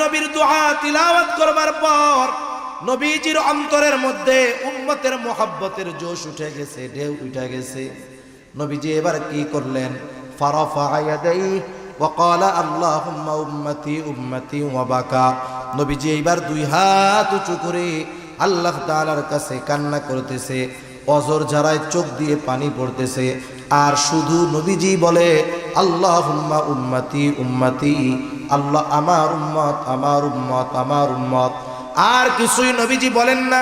নবীর দোয়া তিলাওয়াত করবার পর নবীজির অন্তরের মধ্যে উম্মতের মোহাব্বতের জোশ উঠে গেছে ঢেউ উঠে গেছে নবীজি এবার কি করলেন ফারাফা ইয়াদাই وقال اللهم উম্মতি উম্মতি ওয়াবাকা নবীজি এইবার দুই হাত উঁচু করে আল্লাহ তাআলার কাছে কান্না করতেছে অজর ঝাড়ায় চোখ দিয়ে পানি পড়তেছে আর শুধু নবীজি বলে আল্লাহুম্মা উম্মতি উম্মতি আল্লাহ আমার উম্মত আমার উম্মত আমার উম্মত। আর কিছুই নবীজি বলেন না।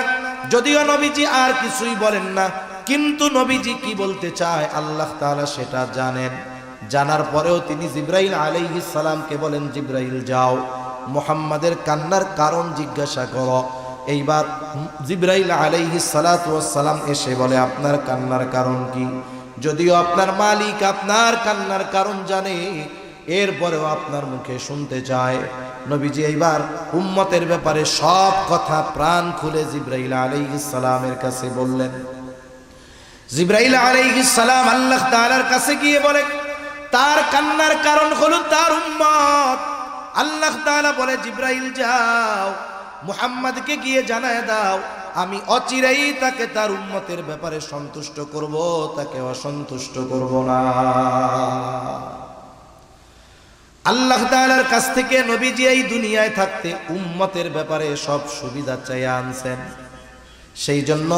যদিও নবীজি আর কিছুই বলেন না, কিন্তু নবীজি কি বলতে চায় আল্লাহ তাআলা সেটা জানেন। জানার পরেও তিনি জিব্রাইল আলাইহিস সালামকে বলেন, জিব্রাইল, যাও। মোহাম্মদের কান্নার কারণ জিজ্ঞাসা করো। এইবার জিব্রাইল আলাইহিস সালাম এসে বলে, আপনার কান্নার কারণ কি? যদিও আপনার মালিক আপনার কান্নার কারণ জানে এরপরেও আপনার মুখে শুনতে চায়। নবীজি এইবার উম্মতের ব্যাপারে সব কথা প্রাণ খুলে জিব্রাইল সালামের কাছে বললেন। জিব্রাইল সালাম আল্লাহ তাআলার কাছে গিয়ে বলে, তার কান্নার কারণ হলো তার উম্মত। আল্লাহ তাআলা বলে, জিব্রাইল, যাও, মুহাম্মদকে গিয়ে জানায় দাও, আমি অচিরেই তাকে তার উন্মতের ব্যাপারে সন্তুষ্ট করব, তাকে অসন্তুষ্ট করব না। আল্লাহ তালার কাছ থেকে নবীজি এই দুনিয়ায় থাকতে উম্মতের ব্যাপারে সব সুবিধা চাইয়া আনছেন। সেই জন্য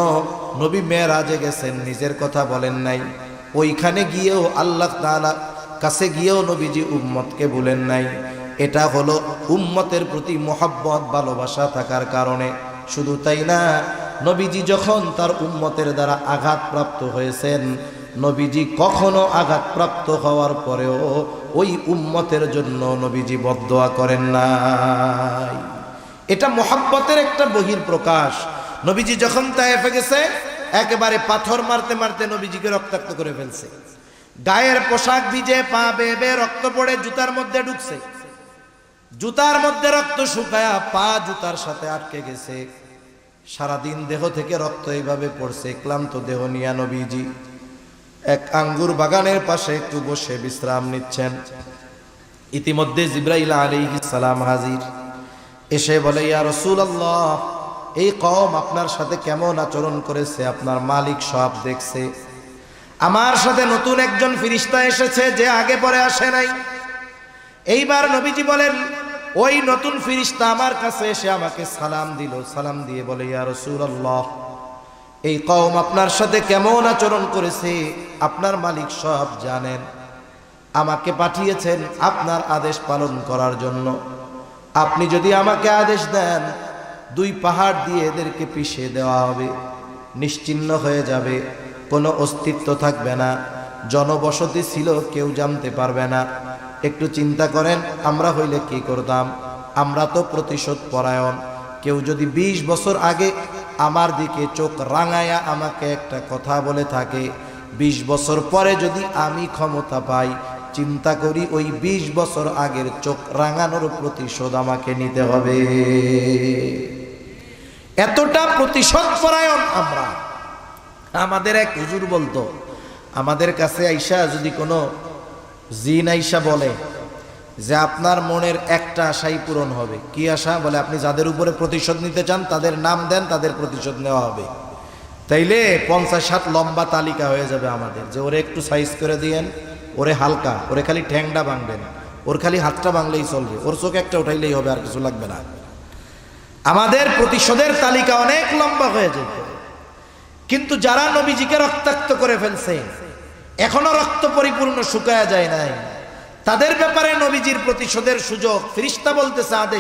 নবী মেয়েরাজে গেছেন, নিজের কথা বলেন নাই। ওইখানে গিয়েও আল্লাহ তাআলা কাছে গিয়েও নবীজি উম্মতকে বলেন নাই। এটা হলো উম্মতের প্রতি মোহাব্বত, ভালোবাসা থাকার কারণে। শুধু তাই না, নবীজি যখন তার উম্মতের দ্বারা আঘাতপ্রাপ্ত হয়েছেন নবীজি কখনো আঘাতপ্রাপ্ত হওয়ার পরেও ওই উম্মতের জন্য নবীজি বদোয়া করেন নাই। এটা মোহাব্বতের একটা বহির প্রকাশ নবীজি যখন তায়েফে গেছে, একেবারে পাথর মারতে মারতে নবীজিকে রক্তাক্ত করে ফেলছে। গায়ের পোশাক ভিজে, পা বেবে রক্ত পড়ে জুতার মধ্যে ঢুকছে। জুতার মধ্যে রক্ত শুকায়া পা জুতার সাথে আটকে গেছে। সারাদিন দেহ থেকে রক্ত এইভাবে পড়ছে, ক্লান্ত দেহ নিয়া নবীজি। এক আঙ্গুর বাগানের পাশে একটু বসে বিশ্রাম নিচ্ছেন। ইতিমধ্যে জিব্রাইল আলাইহিস সালাম হাজির। এসে বলে, ইয়া রাসূলুল্লাহ, এই কম আপনার সাথে কেমন আচরণ করেছে? আপনার মালিক সব দেখছে। আমার সাথে নতুন একজন ফিরিস্তা এসেছে যে আগে পরে আসে নাই। এইবার নবীজি বলেন, ওই নতুন ফিরিস্তা আমার কাছে এসে আমাকে সালাম দিল। সালাম দিয়ে বলে, ইয়া রাসূলুল্লাহ এই কওম আপনার সাথে কেমন আচরণ করেছে? আপনার মালিক সব জানেন। আমাকে পাঠিয়েছেন আপনার আদেশ পালন করার জন্য। আপনি যদি আমাকে আদেশ দেন, দুই পাহাড় দিয়ে এদেরকে পিষে দেওয়া হবে। নিশ্চিন্ন হয়ে যাবে। কোনো অস্তিত্ব থাকবে না। জনবসতি ছিল, কেউ জানতে পারবে না। একটু চিন্তা করেন, আমরা হইলে কি করতাম? আমরা তো প্রতিশোধ পরায়ণ কেউ যদি ২০ বছর আগে আমার দিকে চোখ রাঙায়া আমাকে একটা কথা বলে থাকে ২০ বছর পরে যদি আমি ক্ষমতা পাই, চিন্তা করি ওই ২০ বছর আগের চোখ রাঙানোর প্রতিশোধ আমাকে নিতে হবে। এতটা প্রতিশোধ পরায়ণ আমরা। আমাদের এক হুজুর বলতো, আমাদের কাছে আইসা যদি কোনো জিন আইসা বলে যে আপনার মনের একটা আশাই পূরণ হবে। কি আশা? বলে আপনি যাদের উপরে প্রতিশোধ নিতে চান, তাদের নাম দেন, তাদের প্রতিশোধ নেওয়া হবে। তাইলে পঞ্চাশ সাত লম্বা তালিকা হয়ে যাবে আমাদের, যে ওরে একটু সাইজ করে দিয়েন, ওরে হালকা, ওরে খালি ঠ্যাংটা ভাঙবেন ওর খালি হাতটা ভাঙলেই চলবে, ওর চোখ একটা উঠাইলেই হবে, আর কিছু লাগবে না। আমাদের প্রতিশোধের তালিকা অনেক লম্বা হয়ে যাবে। কিন্তু যারা নবীজিকে রক্তাক্ত করে ফেলছে, এখনও রক্ত পরিপূর্ণ শুকায়া যায় নাই। তাদের ব্যাপারে নবীজির প্রতিশোধের সুযোগ ফিরিস্তা বলতেছে আদেশ